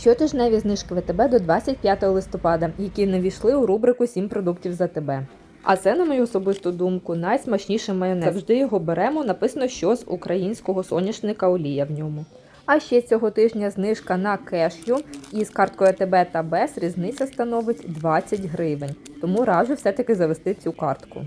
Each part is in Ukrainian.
Щотижневі знижки ВТБ до 25 листопада, які не війшли у рубрику «7 продуктів за тебе. А це, на мою особисту думку, найсмачніший майонез. Завжди його беремо. Написано, що з українського соняшника олія в ньому. А ще цього тижня знижка на кешю із карткою АТБ та без різниця становить 20 гривень. Тому раджу все-таки завести цю картку.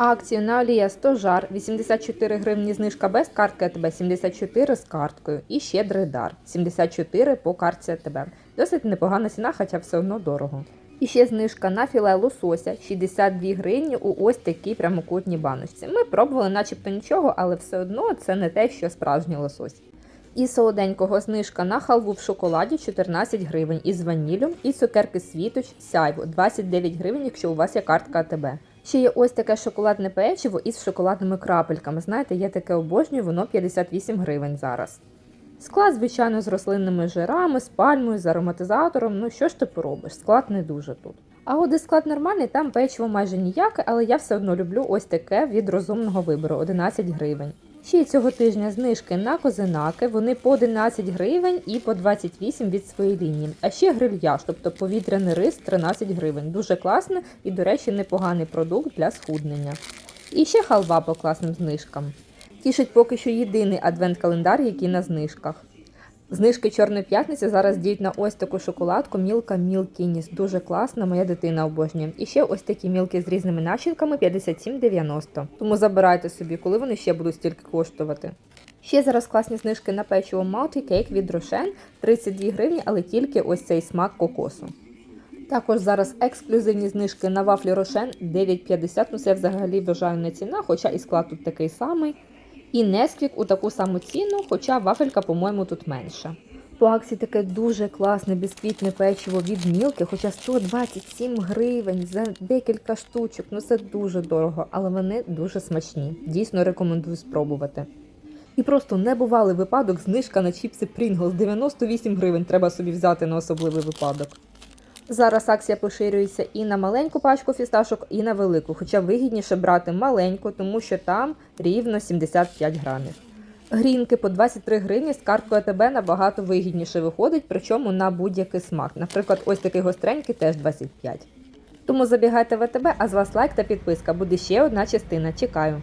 Акцію на олія 100 жар 84 гривні знижка без картки АТБ, 74 з карткою. І ще дридар 74 по картці АТБ. Досить непогана ціна, хоча все одно дорого. І ще знижка на філе лосося 62 гривні у ось такій прямокутній баночці. Ми пробували, начебто нічого, але все одно це не те, що справжній лосось. І солоденького знижка на халву в шоколаді 14 гривень із ваніллю, і цукерки світоч сяйво 29 гривень, якщо у вас є картка АТБ. Ще є ось таке шоколадне печиво із шоколадними крапельками. Знаєте, я таке обожнюю, воно 58 гривень зараз. Склад, звичайно, з рослинними жирами, з пальмою, з ароматизатором. Ну що ж ти поробиш? Склад не дуже тут. А от де склад нормальний, там печиво майже ніяке, але я все одно люблю ось таке від розумного вибору 11 гривень. Ще цього тижня знижки на козинаки, вони по 11 гривень і по 28 від своєї лінії. А ще грильяж, тобто повітряний рис 13 гривень. Дуже класний і, до речі, непоганий продукт для схуднення. І ще халва по класним знижкам. Тішить поки що єдиний адвент-календар, який на знижках. Знижки Чорної п'ятниці зараз діють на ось таку шоколадку Мілка Мілкініс. Дуже класна, моя дитина обожнює. І ще ось такі мілки з різними начинками 57,90. Тому забирайте собі, коли вони ще будуть стільки коштувати. Ще зараз класні знижки на печиво Multi Cake від Рошен 32 гривні, але тільки ось цей смак кокосу. Також зараз ексклюзивні знижки на вафлі Рошен 9,50. Ну це взагалі вважаю не ціна, хоча і склад тут такий самий. І Несквік у таку саму ціну, хоча вафелька, по-моєму, тут менша. По таке дуже класне бісквітне печиво від Мілки, хоча 127 гривень за декілька штучок. Ну це дуже дорого, але вони дуже смачні. Дійсно рекомендую спробувати. І просто небувалий випадок знижка на чіпси Pringles 98 гривень треба собі взяти на особливий випадок. Зараз акція поширюється і на маленьку пачку фісташок, і на велику, хоча вигідніше брати маленьку, тому що там рівно 75 грамів. Грінки по 23 гривні з карткою АТБ набагато вигідніше виходить, причому на будь-який смак. Наприклад, ось такий гостренький теж 25. Тому забігайте в АТБ, а з вас лайк та підписка. Буде ще одна частина. Чекаю.